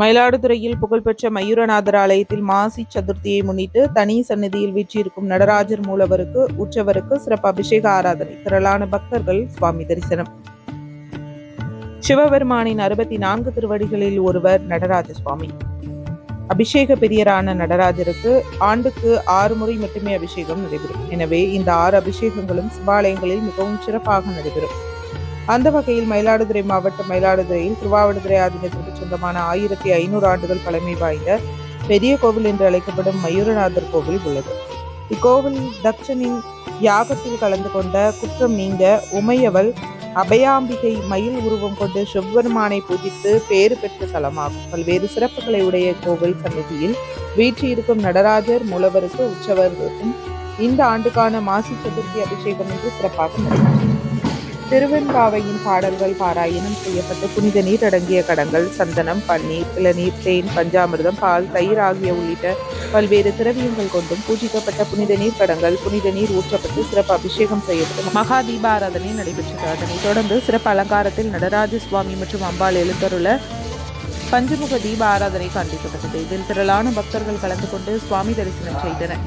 மயிலாடுதுறையில் புகழ்பெற்ற மயூரநாதர் ஆலயத்தில் மாசி சதுர்த்தியை முன்னிட்டு தனி சன்னதியில் வீற்றிருக்கும் நடராஜர் மூலவருக்கு உற்சவருக்கு சிறப்பு அபிஷேக ஆராதனை திரளான பக்தர்கள் சுவாமி தரிசனம். சிவபெருமானின் அறுபத்தி நான்கு திருவடிகளில் ஒருவர் நடராஜ சுவாமி. அபிஷேக பெரியரான நடராஜருக்கு ஆண்டுக்கு ஆறு முறை மட்டுமே அபிஷேகம் நடைபெறும். எனவே இந்த ஆறு அபிஷேகங்களும் சிவாலயங்களில் மிகவும் சிறப்பாக நடைபெறும். அந்த வகையில் மயிலாடுதுறை மாவட்டம் மயிலாடுதுறையில் திருவாவடுதுறை ஆதீனத்திற்கு சொந்தமான ஆயிரத்தி ஐநூறு ஆண்டுகள் பழமை வாய்ந்த பெரிய கோவில் என்று அழைக்கப்படும் மயூரநாதர் கோவில் உள்ளது. இக்கோவில் தக்ஷனின் யாகத்தில் கலந்து கொண்ட குற்றம் நீங்க உமையவள் அபயாம்பிகை மயில் உருவம் கொண்டு சிவபெருமானை பூஜித்து பேறு பெற்ற தலமாகும். பல்வேறு சிறப்புகளை உடைய கோவில் சன்னதியில் வீற்றிருக்கும் நடராஜர் மூலவருக்கு உற்சவருக்கும் இந்த ஆண்டுக்கான மாசி சதுர்த்தி அபிஷேகம் என்று சிறப்பாக நடைபெற்றது திருவெண்காவையின் பாடல்கள் பாராயணம் செய்யப்பட்டு புனித நீர் அடங்கிய கடங்கள் சந்தனம் பன்னீர் இளநீர் தேன் பஞ்சாமிர்தம் பால் தயிர் ஆகிய உள்ளிட்ட பல்வேறு திரவியங்கள் கொண்டும் பூஜிக்கப்பட்ட புனித நீர் கடங்கள் புனித நீர் ஊற்றப்பட்டு சிறப்பு அபிஷேகம் செய்யப்பட்டு மகா தீபாராதனை நடைபெற்றது. அதனைத் தொடர்ந்து சிறப்பு அலங்காரத்தில் நடராஜ சுவாமி மற்றும் அம்பாள் எழுத்தருள பஞ்சமுக தீப ஆராதனை காண்பிக்கப்பட்டது. இதில் திரளான பக்தர்கள் கலந்து கொண்டு சுவாமி தரிசனம் செய்தனர்.